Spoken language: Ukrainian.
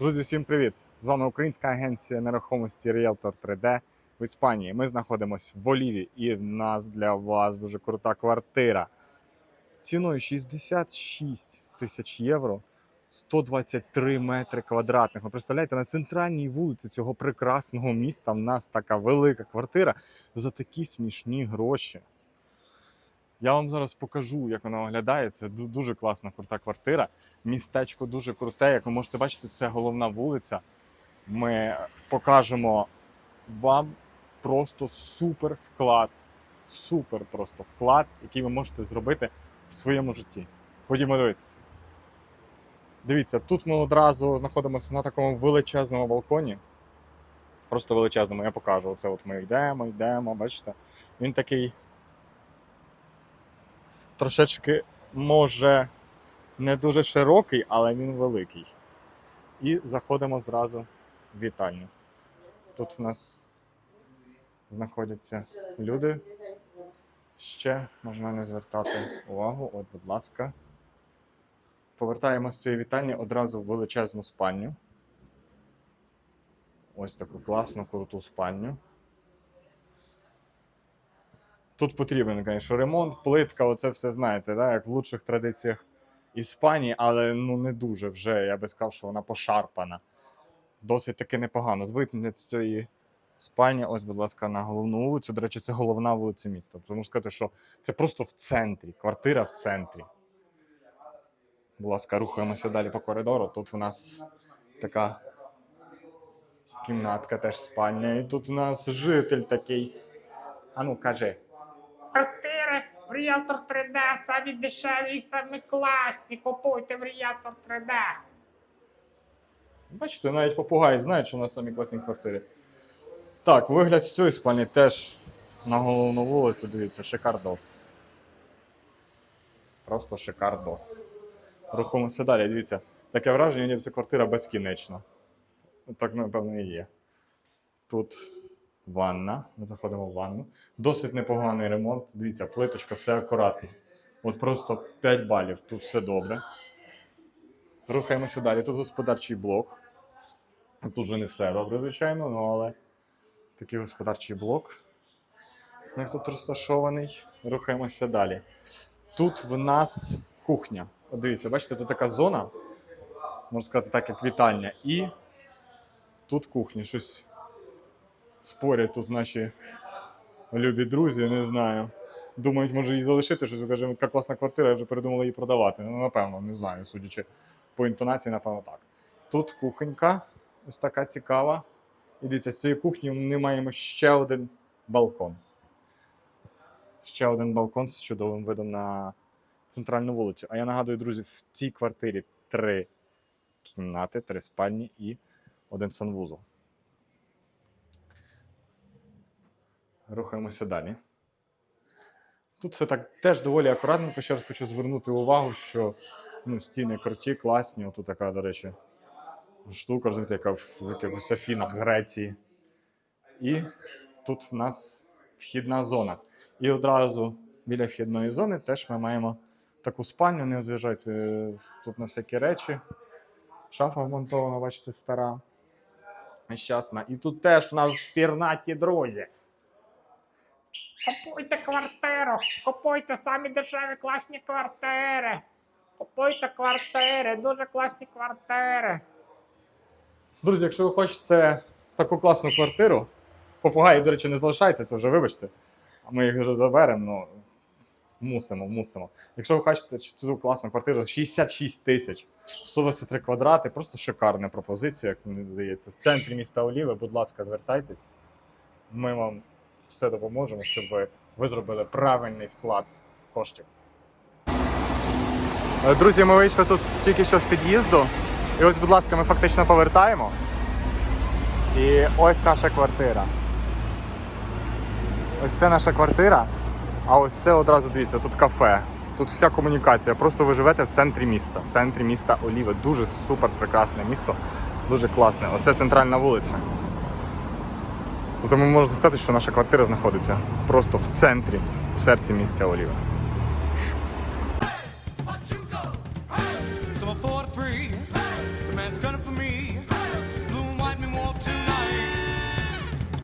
Друзі, всім привіт! З вами українська агенція нерухомості Realtor 3D в Іспанії. Ми знаходимося в Оліві, і в нас для вас дуже крута квартира. Ціною 66 тисяч євро, 123 метри квадратних. Ви представляєте, на центральній вулиці цього прекрасного міста в нас така велика квартира за такі смішні гроші. Я вам зараз покажу, як вона виглядає. Це дуже класна, крута квартира. Містечко дуже круте. Як ви можете бачити, це головна вулиця. Ми покажемо вам просто супер вклад. Супер просто вклад, який ви можете зробити в своєму житті. Ходімо дивитися. Дивіться, тут ми одразу знаходимося на такому величезному балконі. Просто величезному, я покажу. Оце от ми йдемо, йдемо, бачите? Він такий трошечки може не дуже широкий, але він великий. І заходимо зразу в вітальню. Тут в нас знаходяться люди. Ще можна не звертати увагу. От, будь ласка. Повертаємо з цієї вітальні одразу в величезну спальню. Ось таку класну, круту спальню. Тут потрібен, звісно, ремонт, плитка, оце все знаєте, да? як в лучших традиціях Іспанії, але ну не дуже вже. Я би сказав, що вона пошарпана. Досить таки непогано. Звикнути з цієї спальні, ось, будь ласка, на головну вулицю. До речі, це головна вулиця міста. Тому сказати, що це просто в центрі, квартира в центрі. Будь ласка, рухаємося далі по коридору. Тут в нас така кімнатка, теж спальня. І тут у нас житель такий. А ну, кажи. Квартири в Realtor 3D самі дешеві і самі класні. Купуйте в Realtor 3D. Бачите, навіть попугаї знають, що у нас самі класні квартири. Так, вигляд з цієї спальні теж на головну вулицю, дивіться, шикардос. Просто шикардос. Рухаємося далі, дивіться. Таке враження, ніби ця квартира безкінечна. Так, напевно, і є. Тут ванна. Ми заходимо в ванну. Досить непоганий ремонт. Дивіться, плиточка, все акуратно. От просто 5 балів, тут все добре. Рухаємося далі. Тут господарчий блок. Тут вже не все добре, звичайно, ну але такий господарчий блок. У тут розташований. Рухаємося далі. Тут в нас кухня. От дивіться, бачите, тут така зона, можна сказати, так, як вітальня. І тут кухня. Щось спорять тут наші любі друзі, не знаю. Думають, може її залишити, щось кажемо, яка класна квартира, я вже передумала її продавати. Ну, напевно, не знаю, судячи по інтонації, напевно, так. Тут кухонька, ось така цікава. І дивіться, з цієї кухні ми маємо ще один балкон. Ще один балкон з чудовим видом на центральну вулицю. А я нагадую, друзі, в цій квартирі три кімнати, три спальні і один санвузол. Рухаємося далі. Тут все так теж доволі акуратненько. Ще раз хочу звернути увагу, що ну, стіни круті, класні. Отут така, до речі, штука, розумієте, яка в якихось афінах Греції. І тут в нас вхідна зона. І одразу біля вхідної зони теж ми маємо таку спальню. Не зважайте тут на всякі речі. Шафа вмонтована, бачите, стара. Нещасна. І тут теж у нас впірнаті друзі. Купуйте квартиру. Купуйте самі дешеві класні квартири. Купуйте квартири, дуже класні квартири. Друзі, якщо ви хочете таку класну квартиру, попугаї, до речі, не залишається, це вже вибачте. А ми їх вже заберемо, ну мусимо, мусимо. Якщо ви хочете цю класну квартиру, 66 тисяч, 123 квадрати, просто шикарна пропозиція, як мені здається. В центрі міста Оліви, будь ласка, звертайтесь. Ми вам все допоможемо, щоб ви, ви зробили правильний вклад коштів. Е, Друзі, ми вийшли тут тільки що з під'їзду. І ось, будь ласка, ми фактично повертаємо. І ось наша квартира. Ось це наша квартира. А ось це одразу дивіться, тут кафе. Тут вся комунікація. Просто ви живете в центрі міста. В центрі міста Оліве. Дуже супер прекрасне місто. Дуже класне. Оце центральна вулиця. Тому можна сказати, що наша квартира знаходиться просто в центрі, в серці міста Оліве.